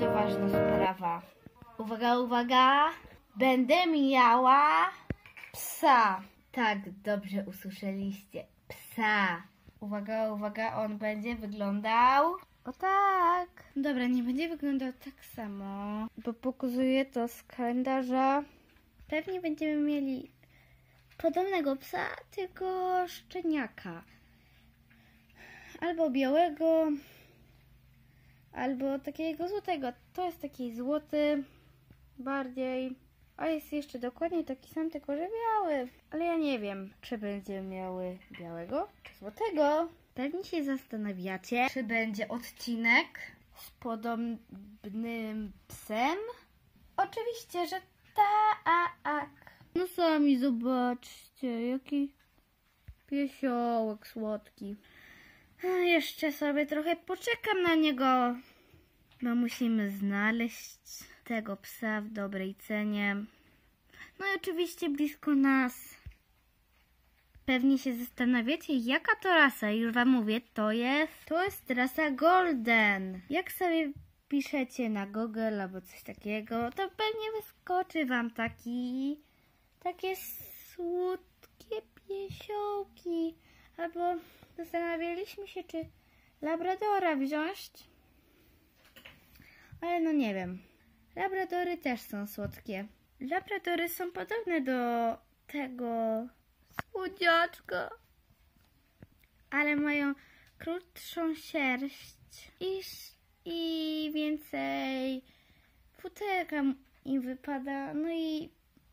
bardzo ważna sprawa. Uwaga, uwaga! Będę miała psa. Tak, dobrze usłyszeliście. Psa. Uwaga, uwaga, on będzie wyglądał. O tak. Dobra, nie będzie wyglądał tak samo, bo pokazuję to z kalendarza. Pewnie będziemy mieli podobnego psa, tylko szczeniaka. Albo białego, albo takiego złotego. To jest taki złoty bardziej. A jest jeszcze dokładnie taki sam, tylko że biały. Ale ja nie wiem, czy będziemy miały białego, czy złotego. Pewnie się zastanawiacie, czy będzie odcinek z podobnym psem. Oczywiście, że tak. No sami zobaczcie, jaki piesiołek słodki. Jeszcze sobie trochę poczekam na niego. No musimy znaleźć tego psa w dobrej cenie. No i oczywiście blisko nas. Pewnie się zastanawiacie, jaka to rasa. Już wam mówię, to jest... To jest rasa Golden. Jak sobie piszecie na Google albo coś takiego, to pewnie wyskoczy wam taki... Takie słodkie piesiołki. Albo zastanawialiśmy się, czy Labradora wziąć. Ale no nie wiem. Labradory też są słodkie. Labradory są podobne do tego słodziaczka. Ale mają krótszą sierść i, i więcej futerka im wypada. No i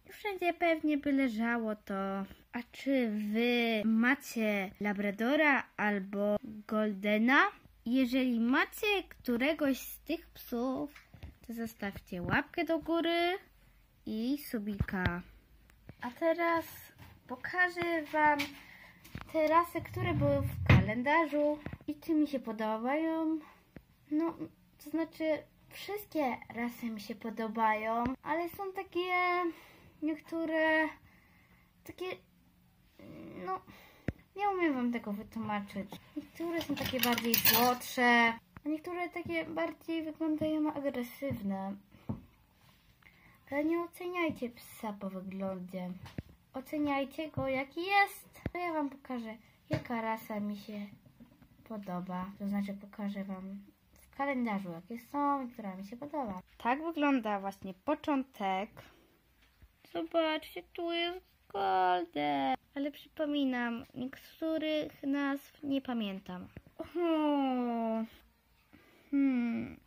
wszędzie pewnie by leżało to. A czy wy macie Labradora albo Goldena? Jeżeli macie któregoś z tych psów, to zostawcie łapkę do góry i subika. A teraz pokażę Wam te rasy, które były w kalendarzu i czy mi się podobają. No, to znaczy wszystkie rasy mi się podobają, ale są takie niektóre takie no nie umiem wam tego wytłumaczyć. Niektóre są takie bardziej słodsze, a niektóre takie bardziej wyglądają agresywne. Ale nie oceniajcie psa po wyglądzie. Oceniajcie go jaki jest. To ja wam pokażę jaka rasa mi się podoba. To znaczy pokażę wam w kalendarzu jakie są i która mi się podoba. Tak wygląda właśnie początek. Zobaczcie, tu jest golden. Ale przypominam, niektórych nazw nie pamiętam. O, hmm.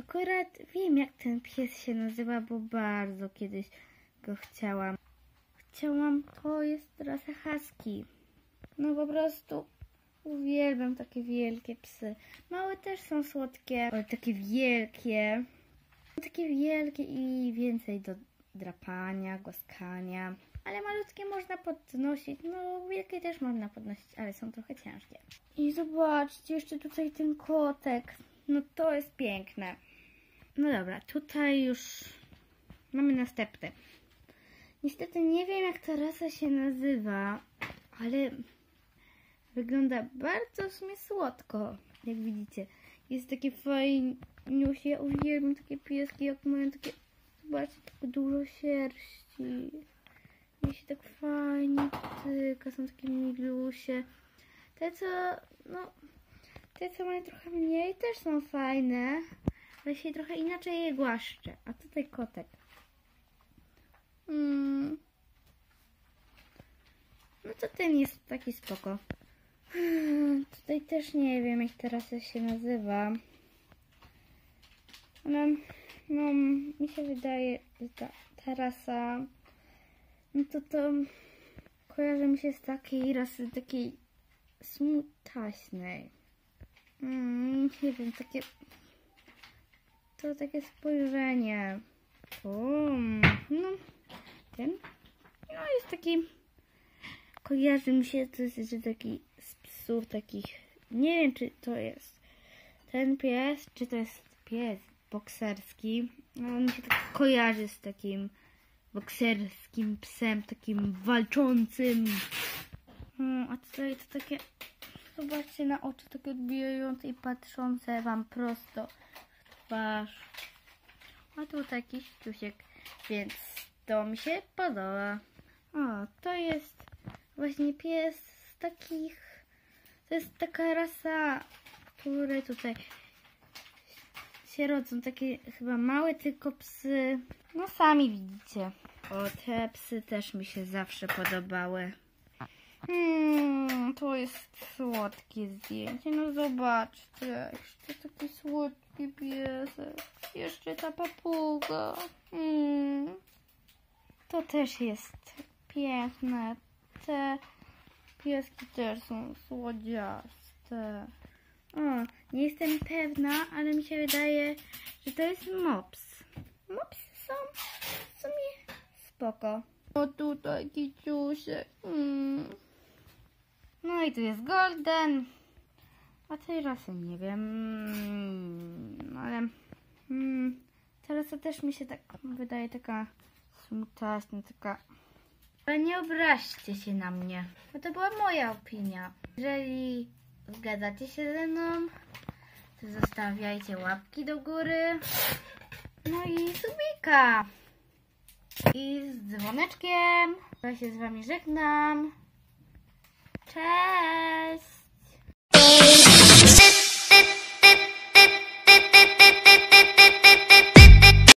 Akurat wiem, jak ten pies się nazywa, bo bardzo kiedyś go chciałam. Chciałam, to jest rasa husky. No po prostu uwielbiam takie wielkie psy. Małe też są słodkie, ale takie wielkie. Takie wielkie i więcej do drapania, głaskania. Ale malutkie można podnosić, no wielkie też można podnosić, ale są trochę ciężkie. I zobaczcie, jeszcze tutaj ten kotek. No to jest piękne. No dobra, tutaj już mamy następny. Niestety nie wiem jak ta rasa się nazywa, ale wygląda bardzo w sumie słodko, jak widzicie. Jest takie fajniusie, ja uwielbiam takie pieski, jak mają takie, zobaczcie, tak dużo sierści. Mi się tak fajnie tyka, są takie milusie. Te co, no, te co mają trochę mniej też są fajne, ale się trochę inaczej je głaszcze. A tutaj kotek. Mm. No to ten jest taki spoko. Tutaj też nie wiem, jak teraz się nazywa. Ale no, mi się wydaje, że ta tarasa, no to to kojarzy mi się z takiej rasy, takiej smutaśnej. Mm, nie wiem, takie, to takie spojrzenie. Um, no, ten, no jest taki, kojarzy mi się, to jest że taki z psów takich, nie wiem czy to jest ten pies, czy to jest pies bokserski, no on mi się tak kojarzy z takim bokserskim psem, takim walczącym. Mm, a tutaj to takie, zobaczcie na oczy takie odbijające i patrzące wam prosto w twarz. A tu taki ściusiek, więc to mi się podoba. O, to jest właśnie pies z takich... To jest taka rasa, które tutaj się rodzą. Takie chyba małe tylko psy. No sami widzicie. O, te psy też mi się zawsze podobały. Hmm, to jest słodkie zdjęcie. No zobaczcie. Jeszcze taki słodki piesek. Jeszcze ta papuga. Hmm. To też jest piękne. Te pieski też są słodziaste. Nie jestem pewna, ale mi się wydaje, że to jest mops. Mopsy są w sumie spoko. O, tutaj kiciusiek. Mm. No i tu jest golden. A tej rasy nie wiem. Mm, ale mm, ta też mi się tak wydaje taka smutna, taka... Ale nie obraźcie się na mnie, bo to była moja opinia. Jeżeli zgadzacie się ze mną, zostawiajcie łapki do góry. No i subika. I z dzwoneczkiem. Ja się z wami żegnam. Cześć!